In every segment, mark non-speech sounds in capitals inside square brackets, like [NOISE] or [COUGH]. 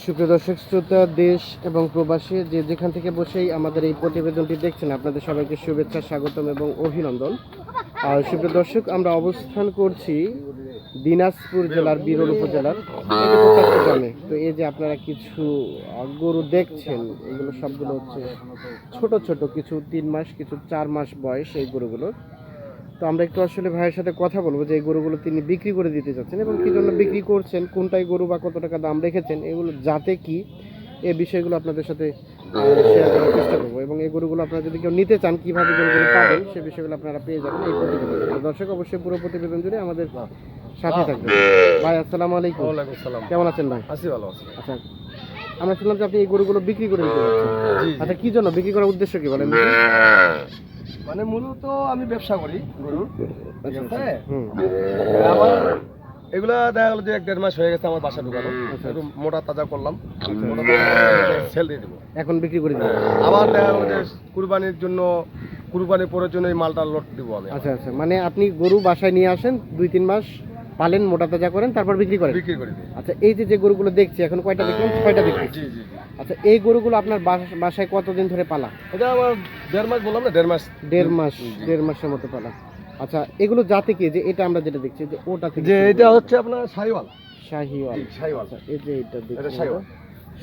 সুপ্রিয় দর্শক, শ্রোতা, দেশ এবং প্রবাসী, যে যেখান থেকে বসেই আমাদের এই প্রতিবেদনটি দেখছেন, আপনাদের সবাইকে শুভেচ্ছা, স্বাগতম এবং অভিনন্দন। আর সুপ্রিয় দর্শক, আমরা অবস্থান করছি দিনাজপুর জেলার বিরল উপজেলার গ্রামে। তো এই যে আপনারা কিছু গরু দেখছেন, এগুলো সবগুলো হচ্ছে ছোট ছোট, কিছু তিন মাস, কিছু চার মাস বয়স এই গরুগুলো। তো আমরা একটু আসলে ভাইয়ের সাথে কথা বলব যে এই গরুগুলো তিনি বিক্রি করে দিতে চাচ্ছেন এবং কি জন্য বিক্রি করছেন কোনটাই গরু বা কত টাকা দাম রেখেছেন এগুলো যাতে কি এই বিষয়গুলো আপনাদের সাথে শেয়ার করার চেষ্টা করব। এবং এই গরুগুলো আপনারা যদি কেউ নিতে চান কীভাবে গরুগুলো পাবেন সে বিষয়গুলো আপনারা পেয়ে যাবেন এই প্রতিবেদন। দর্শক অবশ্যই পুরো প্রতিবেদন জুড়ে আমাদের সাথে থাকবেন। ভাই আসসালামু আলাইকুম। সালাম কেমন আছেন ভাই? আছি ভালো আছি। আচ্ছা আমরা শুনলাম যে আপনি এই গরুগুলো বিক্রি করে দিতে যাচ্ছেন। আচ্ছা কি জন্য? বিক্রি করার উদ্দেশ্য কি বলেন? মানে মূলত আমি ব্যবসা করি গরুর। আচ্ছা, আছে? হুম। আমার এগুলা দেখা গেলো যে এক দেড় মাস হয়ে গেছে আমার বাসা ঢুকানো। আচ্ছা। একটু মোটা তাজা করলাম। সেল দিয়ে দেবো। এখন বিক্রি করে আবার দেখা গেলো যে কুরবানির জন্য কুরবানি পরের জন্য এই মালটা লোড দিব আমি আচ্ছা আচ্ছা। মানে আপনি গরু বাসায় নিয়ে আসেন দুই তিন মাস পালেন মোটা তাজা করেন তারপর বিক্রি করেন? বিক্রি করে আচ্ছা এই যে যে গরুগুলো দেখছি এখন কয়টা দেখলেন ছয়টা দেখছি জি জি। আচ্ছা এই গরুগুলো আপনার বাস- বাসায় কতদিন ধরে পালা? এটা আমার দেড় মাস বললাম না দেড় মাস। দেড় মাস দেড় মাসের মতো পালা। আচ্ছা এগুলো জাতে কি? যে এটা আমরা যেটা দেখছি যে ওটা থেকে যে এটা হচ্ছে আপনার সাইওয়াল শাহিওয়াল। জি শাইওয়াল আচ্ছা এই যে এটা দেখছি এটা শাহিওয়াল।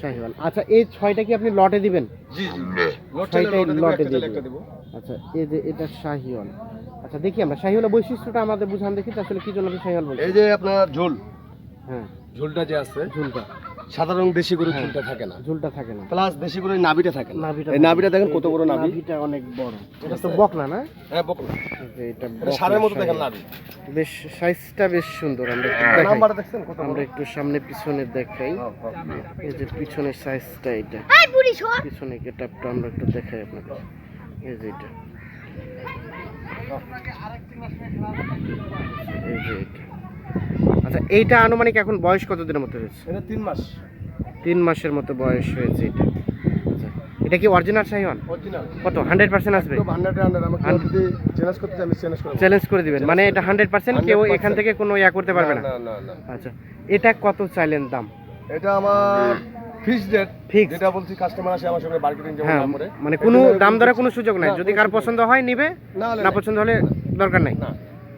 শাহিওয়াল। আচ্ছা এই ছয়টা কি আপনি লটে দিবেন? জি জি। লটে দিবেন। দিব। আচ্ছা এই যে এটা শাহিওয়াল। আচ্ছা দেখি আমরা। শাহিওয়ালের বৈশিষ্ট্যটা আমাদের বুঝান দেখি আসলে কি জন্য আপনি শাহিওয়াল বলছেন এই যে আপনার ঝোল। হ্যাঁ। ঝোলটা যে আছে। ঝুলটা। সাধারণ দেশি গরুর হ্যাঁ। ঝোলটা থাকে না। ঝুলটা থাকে না। প্লাস দেশি গরুর নাভিটা থাকে না। নাভিটা এই নাভিটা দেখেন কত বড় নাভি? নাভিটা অনেক বড়। এটা তো বকনা না? হ্যাঁ বকনা। এই এটা সারের মতো দেখেন। নাভি। বেশ সাইজটা বেশ সুন্দর। আমরা একটু নাম্বার দেখছেন কত বড়? আমরা একটু সামনে পিছনে দেখাই। হ্যাঁ, হ্যাঁ। এই যে পিছনের সাইজটা এটা। পিছনে গেটআপটা আমরা একটু দেখাই আপনাদের এই যে এটা। এই যে এটা। আচ্ছা এইটা আনুমানিক এখন বয়স কত দিনের মতো হয়েছে? এটা তিন মাস। তিন মাসের মতো বয়স হয়েছে এটা। আচ্ছা এটা কি অরিজিনাল শাহিওয়ান অরিজিনাল কত হান্ড্রেড পার্সেন্ট আসবে? চ্যালেঞ্জ করে দিবেন। মানে এটা হান্ড্রেড পার্সেন্ট কেউ এখান থেকে কোনো ইয়া করতে পারবে না? না না না আচ্ছা এটা কত চাইলেন দাম? এটা আমার ফিক্স রেট Fixed? যেটা বলছি কাস্টমার আসে আমার সঙ্গে মার্কেটিং যেমন হ্যাঁ করে। মানে কোনো দাম দরে কোনো সুযোগ নাই। যদি কার পছন্দ হয় নিবে। না। পছন্দ হলে দরকার নাই। না।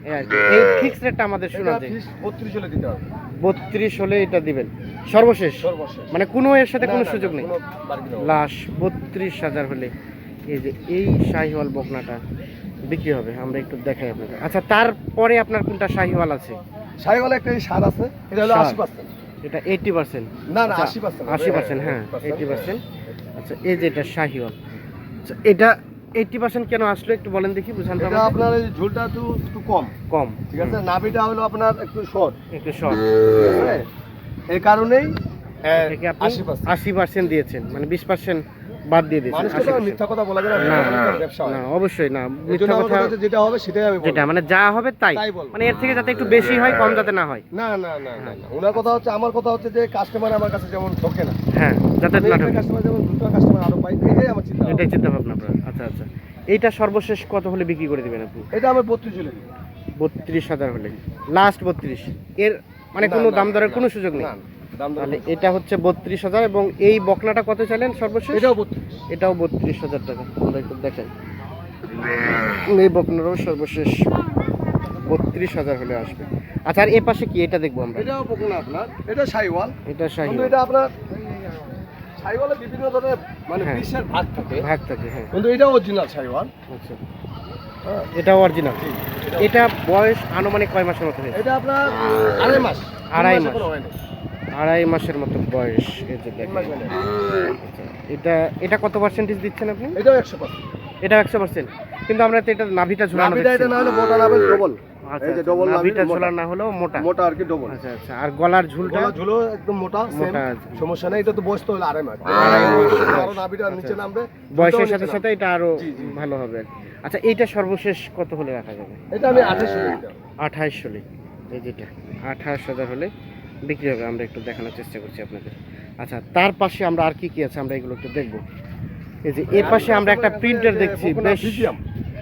এই আর কি। এই ফিক্স রেটটা আমাদের শোনা যায় বত্রিশ হলে দিতে হবে। বত্রিশ হলে এটা দিবেন। সর্বশেষ? সর্বশেষ। মানে কোনো এর সাথে কোনো সুযোগ নেই। লাশ বত্রিশ হাজার হলে এই যে এই শাহিওয়াল বকনাটা বিক্রি হবে। আমরা একটু দেখাই আপনাকে। আচ্ছা তারপরে আপনার কোনটা শাহিওয়াল আছে? একটা সার আছে এটা হলো আশি পার্সেন্ট এটা এইটি পার্সেন্ট না না আশি পার্সেন্ট আশি পার্সেন্ট হ্যাঁ এইটি পার্সেন্ট আচ্ছা এই যে এটা শাহিওয়াল। আচ্ছা এটা এইটি পার্সেন্ট কেন আসলো একটু বলেন দেখি বুঝান তো আপনার এই ঝোলটা একটু একটু কম। কম। ঠিক আছে? নাভিটা হলো আপনার একটু শর্ট একটু শর্ট এই কারণেই আশি পার্সেন্ট দিয়েছেন মানে বিশ পার্সেন্ট বাদ দিয়ে মানুষকে তো মিথ্যা কথা বলা যায় না না না ব্যবসা হয়। না অবশ্যই না মিথ্যা কথা যেটা হবে সেটাই আমি যেটা মানে যা হবে তাই। মানে এর থেকে যাতে একটু বেশি হয় কম যাতে না হয়। না না না ওনার কথা হচ্ছে আমার কথা হচ্ছে যে কাস্টমার আমার কাছে যেমন ঠকে না। হ্যাঁ যাতে না ঠকে। কাস্টমার যেমন দুটো কাস্টমার আরও পাই এটাই আমার চিন্তা এটাই চিন্তা ভাবনা আপনার। আচ্ছা আচ্ছা। এইটা সর্বশেষ কত হলে বিক্রি করে দিবেন আপনি? এটা আমার বত্রিশ দিই বত্রিশ হাজার হলে। লাস্ট বত্রিশ। এর মানে কোনো দাম দরের কোনো সুযোগ নেই। তাহলে এটা হচ্ছে বত্রিশ হাজার এবং এই বকনাটা কত চাইলেন সর্বশেষ? এটাও বত্রিশ। এটাও বত্রিশ হাজার টাকা। আমরা একটু দেখাই এই বকনারও সর্বশেষ বত্রিশ হাজার হলে আসবে। আচ্ছা আর এ পাশে কি এটা দেখব আমরা? এটাও পকোনা আপনার। এটা সাইওয়াল। এটা কিন্তু এটা আপনার সাইওয়ালে বিভিন্ন ধরনের মানে হ্যাঁ। বিশের ভাগ থাকে। ভাগ থাকে হ্যাঁ। কিন্তু এটা অরিজিনাল সাইওয়াল। আচ্ছা। হ্যাঁ। এটা অরিজিনাল এটা বয়স আনুমানিক কয় মাসের মতো হয়েছে? এটা আপনার আড়াই মাস। আড়াই মাস। আড়াই মাসের মতো বয়স এই যে। আচ্ছা, এটা এটা কত পার্সেন্টেজ দিচ্ছেন আপনি? এটাও একশো পার্সেন্ট এটা একশো পার্সেন্ট কিন্তু আমরা তো এটা নাভিটা ঝুলানো নাভিটা এটা না হলে মোটা নাভেল ডবল। আচ্ছা, এই যে আচ্ছা, নাভিটা মোটা। ঝোলানো না হলেও মোটা। মোটা আর কি ডবল। আচ্ছা আচ্ছা আর গলার ঝুলটা? গলা ঝুলো একদম মোটা মোটা সমস্যা নেই এটা তো বয়স তো হলো আড়াই মাস। আরও নাভিটা আচ্ছা, নিচে নামবে বয়সের সাথে সাথে এটা আরও। ভালো হবে। আচ্ছা এইটা সর্বশেষ কত হলে রাখা যাবে? এটা আমি আঠাশ দিতাম। হলে এই যেটা। আঠাশ হাজার হলে বিক্রি হবে আমরা একটু দেখানোর চেষ্টা করছি আপনাদের। আচ্ছা তার পাশে আমরা আর কি কি আছে আমরা এগুলো একটু দেখব। এই যে এ পাশে আমরা একটা প্রিন্টার দেখছি বেশ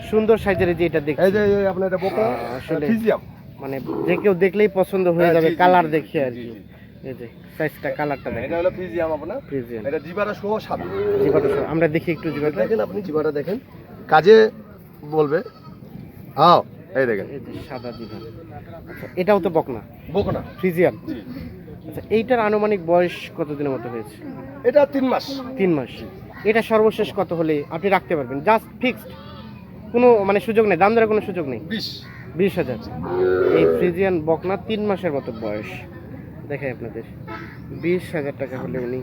সুন্দর সাইজের এই যে এটা দেখছি। এই যে আপনার এটা বোকা আসলে- ফিজিয়াম। মানে যে কেউ দেখলেই পছন্দ হয়ে হ্যাঁ, যাবে কালার দেখে আর কি। এই যে সাইজটা কালারটা এটা দেখেন হলো ফ্রিজিয়াম আপনার। ফ্রিজিয়ান এটা জিবাটা সহ সাদা। জিবাটা সহ। আমরা দেখি একটু জিবাটা দেখেন আপনি জিবাটা দেখেন। কাজে বলবে। হ্যাঁ এই দেখেন। সাদা জিবা আচ্ছা এটাও তো বকনা? বকনা। ফ্রিজিয়ান? আচ্ছা এইটার আনুমানিক বয়স কতদিনের মতো হয়েছে? এটা তিন মাস। তিন মাস। এটা সর্বশেষ কত হলে আপনি রাখতে পারবেন? জাস্ট ফিক্সড কোনো মানে সুযোগ নেই? দাম দেওয়ার কোনো সুযোগ নেই? বিশ। বিশ হাজার। এই ফ্রিজিয়ান বকনা তিন মাসের মতো বয়স। দেখাই আপনাদের। বিশ হাজার টাকা হলে উনি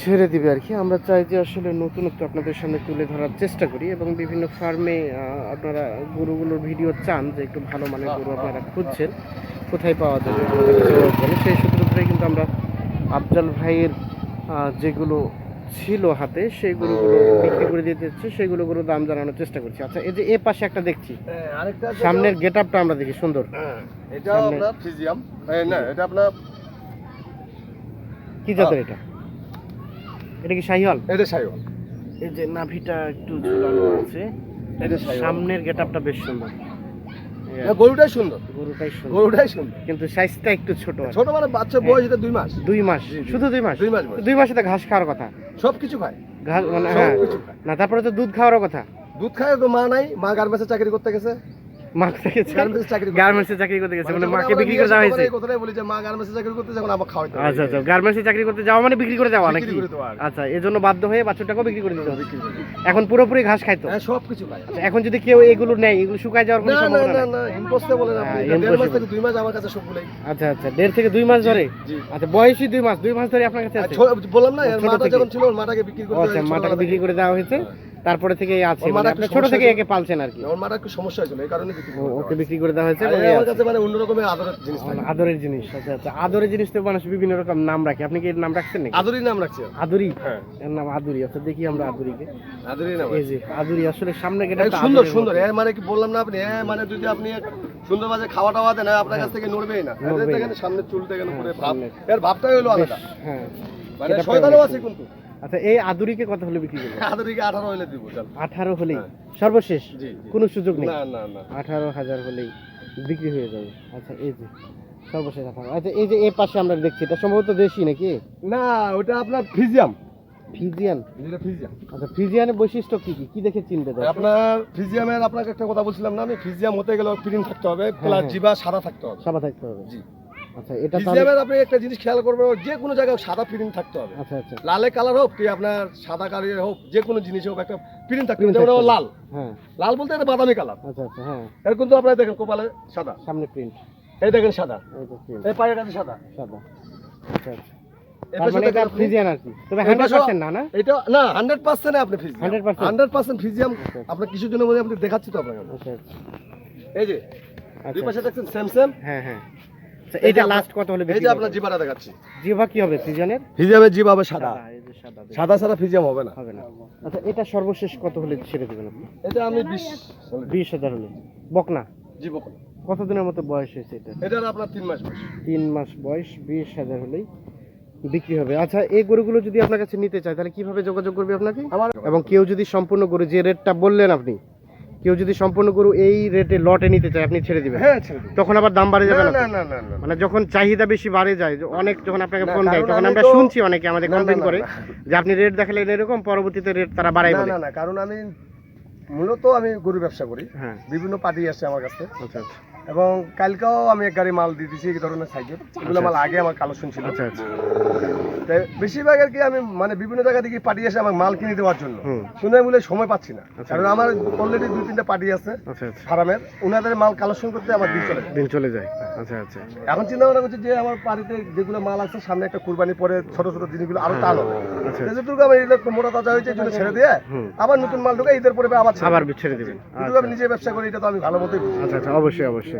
ছেড়ে দিবে আর কি। আমরা চাই যে আসলে নতুনত্ব আপনাদের সামনে তুলে ধরার চেষ্টা করি এবং বিভিন্ন ফার্মে আপনারা গরুগুলোর ভিডিও চান যে একটু ভালো মানের গরু আপনারা খুঁজছেন কোথায় পাওয়া যাবে সেই সূত্র ধরে কিন্তু আমরা আফজাল ভাইয়ের যেগুলো ছিল হাতে সেই গরুগুলো বিক্রি করে দিতে হচ্ছে সেগুলো গরু দাম জানানোর চেষ্টা করছি। আচ্ছা এই যে এ পাশে একটা দেখছি। হ্যাঁ, সামনের গেট আপটা আমরা দেখি সুন্দর। হ্যাঁ, এটা আপনার ফিজিয়াম না এটা আপনার কি জাতের এটা? এটা কি শাহিওয়াল? এটা সাইও এই যে নাভিটা একটু ঝুলানো আছে। এটা সামনের গেট আপটা বেশ সুন্দর। গরুটাই সুন্দর। গরুটাই সুন্দর। গরুটাই সুন্দর। কিন্তু সাইজটা একটু ছোট। ছোট মানে বাচ্চা বয়স এটা দুই মাস। দুই মাস। শুধু দুই মাস? দুই মাস। দুই মাসে তো ঘাস খাওয়ার কথা। সব কিছু খায়। ঘাস মানে হ্যাঁ। না তারপরে তো দুধ খাওয়ারও কথা। দুধ খায় তো মা নাই মা গার্মেন্টসে চাকরি করতে গেছে। মা চাকরি গার্মেন্টসে চাকরি করতে গেছে মানে মাকে বিক্রি করে দেওয়া হয়েছে। কথাটাই বলি যে মা গার্মেন্টসে চাকরি করতে যখন আমার খাওয়াইতে আচ্ছা আচ্ছা গার্মেন্টসে চাকরি করতে যাওয়া মানে বিক্রি করে যাওয়া নাকি? বিক্রি করে দেওয়া আর কি। আচ্ছা এই বাধ্য হয়ে বাছুরটাকেও বিক্রি করে দিতে হবে। বিক্রি করে দিই। এখন পুরোপুরি ঘাস খাইতো হ্যাঁ সব কিছু খায়। আচ্ছা, এখন যদি কেউ এগুলো নেয় এগুলো শুকায় যাওয়ার কোনো সম্ভাবনা না না ইম্পসিবল আপনি। হ্যাঁ, দেড় মাস থেকে দুই মাস আমার কাছে সবগুলাই আচ্ছা আচ্ছা দেড় থেকে দুই মাস ধরে? আচ্ছা বয়সই দুই মাস দুই মাস ধরে আপনার কাছে আছে? বললাম না মাটা যখন ছিল মাটাকে বিক্রি ও করতে আচ্ছা মাটাকে বিক্রি করে দেওয়া হয়েছে? তারপরে থেকে আছে মানে আপনি ছোট থেকে একে পালছেন আর কি। ওর মাটা একটু সমস্যা হয়েছিল এই কারণে ওকে বিক্রি করে দেওয়া হয়েছে আমার কাছে মানে অন্য রকমের আদরের জিনিস থাকে। আদরের জিনিস আচ্ছা আচ্ছা আদরের জিনিস তো মানুষ বিভিন্ন রকম নাম রাখে। আপনি কি এর নাম রাখছেন নাকি? আদরি নাম রাখছি। আদুরি? হ্যাঁ। এর নাম আদুরি আচ্ছা দেখি আমরা আদুরিকে। আদরি নাম এই যে আদুরি আসলে সামনে এই সুন্দর সুন্দর। এর মানে কি বললাম না আপনি? এ মানে যদি আপনি সুন্দর বাজে খাওয়া টাওয়া দেন আপনার কাছ থেকে নড়বেই না। নড়বেই এদের না। দেখেন সামনে চুল দেখেন উপরে হ্যাঁ, ভাব এর ভাবটাই হলো আলাদা। হ্যাঁ। মানে শয়তানও আছে কিন্তু। আচ্ছা এই আদুরিকে কত হলে বিক্রি করবেন [LAUGHS] আদরিকে আঠারো হইলে দিব চল। হলেই? হ্যাঁ। সর্বশেষ। কোনো সুযোগ নেই? না না না। আঠারো হাজার হলেই বিক্রি হয়ে যাবে। আচ্ছা এই যে সর্বশেষ আঠারো। আচ্ছা এই যে এই পাশে আমরা দেখছি এটা সম্ভবত দেশি নাকি? না ওটা আপনার ফিজিয়াম। ফিজিয়ান? যেটা ফিজিয়াম। আচ্ছা ফিজিয়ানের বৈশিষ্ট্য কি কি? কি দেখে চিনবে? আপনার ফিজিয়ামের আপনাকে একটা কথা বলছিলাম না আমি ফিজিয়াম হতে গেলে প্রিন্ট থাকতে হবে প্লাস হ্যাঁ। জিবা সাদা থাকতে হবে। সাদা থাকতে হবে। জি। আচ্ছা এটা ফিজিয়ামের আপনি একটা জিনিস খেয়াল করবেন যে কোনো জায়গায় সাদা প্রিন্ট থাকতে হবে। আচ্ছা আচ্ছা। লালে কালার হোক কি আপনার সাদা কালার হোক যে কোনো জিনিস হোক একটা প্রিন্ট থাকতে হবে যেমন। লাল। হ্যাঁ। লাল বলতে এটা বাদামি কালার আচ্ছা আচ্ছা হ্যাঁ। এর কিন্তু আপনারা দেখেন কপালে সাদা। সামনে প্রিন্ট এই দেখেন সাদা। এই পায়ের কাছে সাদা। সাদা। আচ্ছা আচ্ছা। মানে এটা দেখেন আপনি- ফ্রিজিয়ান আর কি। তবে এই হান্ড্রেড পাশেও- পার্সেন্ট না না? এটা না হান্ড্রেড পার্সেন্ট আপনি ফিজিয়াম 100% হান্ড্রেড পার্সেন্ট ফিজিয়াম আচ্ছা। আপনার কিছুর জন্য মনে আপনি দেখাচ্ছি তো আপনাকে। আচ্ছা আচ্ছা। এই যে দুই আচ্ছা পাশে দেখছেন সেম হ্যাঁ হ্যাঁ। আচ্ছা এটা লাস্ট কত হলে এই যে আপনার জিবাটা দেখাচ্ছি। জিভা কি হবে ফ্রিজিয়ানের ফিজিয়ামের জিব হবে সাদা। সাদা সাদা ফিজিয়াম হবে না। হবে না। আচ্ছা এটা সর্বশেষ কত হলে ছেড়ে দেবেন আপনি? এটা আমি বিশ বিশ হাজার হলে। বকনা? জীব কতদিনের মতো বয়স হয়েছে এটা? এটার আপনার তিন মাস বয়স। তিন মাস বয়স বিশ হাজার হলেই বিক্রি হবে। আচ্ছা এই গরুগুলো যদি আপনার কাছে নিতে চায় তাহলে কীভাবে যোগাযোগ করবে আপনাকে? এবং কেউ যদি সম্পূর্ণ গরু যে রেটটা বললেন আপনি কেউ যদি সম্পূর্ণ গরু এই রেটে লটে নিতে চায় আপনি ছেড়ে দিবেন। হ্যাঁ ছেড়ে দিন। তখন আবার দাম বাড়ে যাবে না না না না না না মানে যখন চাহিদা বেশি বাড়ে যায় অনেক যখন আপনাকে ফোন দেয় তখন আমরা শুনছি অনেকে আমাদের কমপ্লেন করে যে আপনি রেট দেখালেন এরকম পরবর্তীতে রেট তারা বাড়াই বলে। না না কারণ আমি মূলত আমি গরু ব্যবসা করি। হ্যাঁ। বিভিন্ন পার্টি আছে আমার কাছে। আচ্ছা আচ্ছা। এবং কালকেও আমি এক গাড়ি মাল দিয়ে দিয়েছি এই ধরনের সাইকেল এগুলো মাল আগে আমার কালেকশন ছিল আচ্ছা আচ্ছা। তাই বেশিরভাগ আর কি আমি মানে বিভিন্ন জায়গা থেকে পার্টি আসে আমার মাল কিনে দেওয়ার জন্য। শুনে বলে সময় পাচ্ছি না। আচ্ছা। কারণ আমার অলরেডি দুই তিনটা পার্টি আছে আচ্ছা আচ্ছা। ফার্মের। ওনাদের মাল কালেকশন করতে আমার দিন চলে দিন চলে যায়। আচ্ছা আচ্ছা। এখন চিন্তা ভাবনা করছি যে আমার বাড়িতে যেগুলো মাল আছে সামনে একটা কুরবানি পরে ছোট ছোট জিনিসগুলো আরও টান। আচ্ছা। যেহেতু আমার লোক মোটা তাজা হয়েছে জন্য ছেড়ে দিয়ে আবার নতুন মাল ঢুকে ঈদের পরে আবার ছেড়ে আবার ছেড়ে দিবেন আচ্ছা। আমি নিজে ব্যবসা করি এটা তো আমি ভালো মতোই। আচ্ছা আচ্ছা। অবশ্যই অবশ্যই।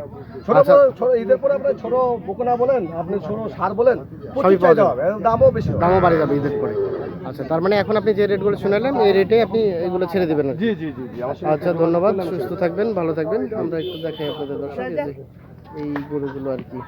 ছোট আচ্ছা। ছোট ঈদের পরে আপনার ছোট বোকনা বলেন আপনি ছোট সার বলেন সবই পাওয়া যাবে। দামও বেশি দামও বাড়ে যাবে ঈদের পরে। আচ্ছা তার মানে এখন আপনি যে রেটগুলো শুনালেন এই রেটে আপনি এগুলো ছেড়ে দেবেন। জি জি জি জি আচ্ছা ধন্যবাদ সুস্থ থাকবেন ভালো থাকবেন। আমরা একটু দেখাই আপনাদের দর্শক এই গরুগুলো আর কি।